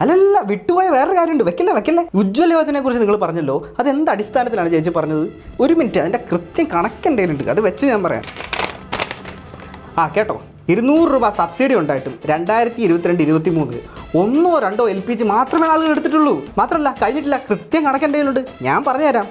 അല്ലല്ല വിട്ടുപോയ വേറൊരു കാര്യമുണ്ട്. വെക്കല്ലേ വെക്കല്ലേ? ഉജ്ജ്വല യോജനയെ കുറിച്ച് നിങ്ങൾ പറഞ്ഞല്ലോ. അത് എന്ത് അടിസ്ഥാനത്തിലാണ് ചേച്ചി പറഞ്ഞത്? ഒരു മിനിറ്റ് അതിന്റെ കൃത്യം കണക്ക് അത് വെച്ച് ഞാൻ പറയാം. ആ കേട്ടോ. ഇരുന്നൂറ് രൂപ സബ്സിഡി ഉണ്ടായിട്ടും രണ്ടായിരത്തി ഇരുപത്തിരണ്ട് ഇരുപത്തി മൂന്ന് ഒന്നോ രണ്ടോ എൽ പി ജി മാത്രമേ ആളുകൾ എടുത്തിട്ടുള്ളൂ. മാത്രമല്ല കഴിഞ്ഞിട്ടില്ല കൃത്യം കയ്യിലുണ്ട് ഞാൻ പറഞ്ഞുതരാം.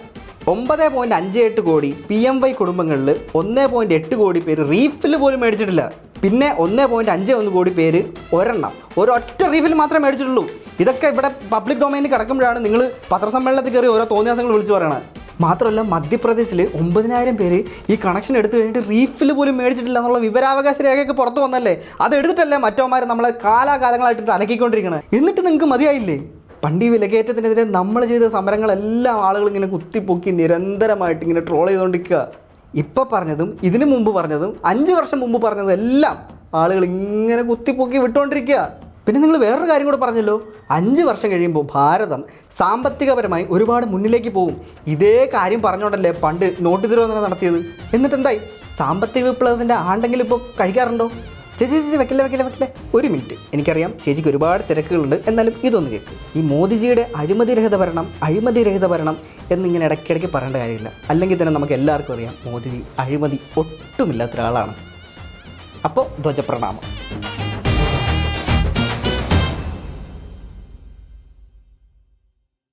ഒമ്പത് പോയിന്റ് അഞ്ച് എട്ട് കോടി പി എം വൈ കുടുംബങ്ങളിൽ ഒന്ന് പോയിന്റ് എട്ട് കോടി പേര് റീഫിൽ പോലും മേടിച്ചിട്ടില്ല. പിന്നെ ഒന്ന് പോയിന്റ് അഞ്ച് ഒന്ന് കോടി പേര് ഒരെണ്ണം. ഒരൊറ്റ റീഫിൽ മാത്രമേ മേടിച്ചിട്ടുള്ളൂ. ഇതൊക്കെ ഇവിടെ പബ്ലിക് ഡൊമൈനിൽ കിടക്കുമ്പോഴാണ് നിങ്ങൾ പത്രസമ്മേളനത്തിൽ കയറി ഓരോ തോന്നിയാസങ്ങൾ വിളിച്ചു പറയണത് മാത്രമല്ല മധ്യപ്രദേശിൽ ഒമ്പതിനായിരം പേര് ഈ കണക്ഷൻ എടുത്തു കഴിഞ്ഞിട്ട് റീഫിൽ പോലും മേടിച്ചിട്ടില്ല എന്നുള്ള വിവരാവകാശ രേഖയൊക്കെ പുറത്തു വന്നല്ലേ? അത് എടുത്തിട്ടല്ലേ മറ്റോമാർ നമ്മളെ കാലാകാലങ്ങളായിട്ട് അലക്കിക്കൊണ്ടിരിക്കണത് എന്നിട്ട് നിങ്ങൾക്ക് മതിയായില്ലേ? പണ്ട് വിലകയറ്റത്തിനെതിരെ നമ്മൾ ചെയ്ത സമരങ്ങളെല്ലാം ആളുകൾ ഇങ്ങനെ കുത്തിപ്പൊക്കി നിരന്തരമായിട്ട് ഇങ്ങനെ ട്രോൾ ചെയ്തുകൊണ്ടിരിക്കുക. ഇപ്പോൾ പറഞ്ഞതും ഇതിനു മുമ്പ് പറഞ്ഞതും അഞ്ച് വർഷം മുമ്പ് പറഞ്ഞതും എല്ലാം ആളുകൾ ഇങ്ങനെ കുത്തിപ്പൊക്കി വിട്ടുകൊണ്ടിരിക്കുക പിന്നെ നിങ്ങൾ വേറൊരു കാര്യം കൂടെ പറഞ്ഞല്ലോ. അഞ്ച് വർഷം കഴിയുമ്പോൾ ഭാരതം സാമ്പത്തികപരമായി ഒരുപാട് മുന്നിലേക്ക് പോകും. ഇതേ കാര്യം പറഞ്ഞുകൊണ്ടല്ലേ പണ്ട് നോട്ട് തിരുവനന്തപുരം നടത്തിയത്. എന്നിട്ട് എന്തായി സാമ്പത്തിക വിപ്ലവത്തിന്റെ ആണ്ടെങ്കിലും ഇപ്പോൾ കഴിക്കാറുണ്ടോ? ചേച്ചി ചേച്ചി വെക്കില്ല വെക്കില്ല വെക്കില്ല ഒരു മിനിറ്റ്. എനിക്കറിയാം ചേച്ചിക്ക് ഒരുപാട് തിരക്കുകളുണ്ട്. എന്നാലും ഇതൊന്ന് കേൾക്ക് ഈ മോദിജിയുടെ അഴിമതിരഹിത ഭരണം അഴിമതിരഹിത ഭരണം എന്നിങ്ങനെ ഇടയ്ക്കിടയ്ക്ക് പറയേണ്ട കാര്യമില്ല. അല്ലെങ്കിൽ തന്നെ നമുക്ക് എല്ലാവർക്കും അറിയാം മോദിജി അഴിമതി ഒട്ടുമില്ലാത്ത ഒരാളാണ് അപ്പോൾ ധ്വജപ്രണാമം.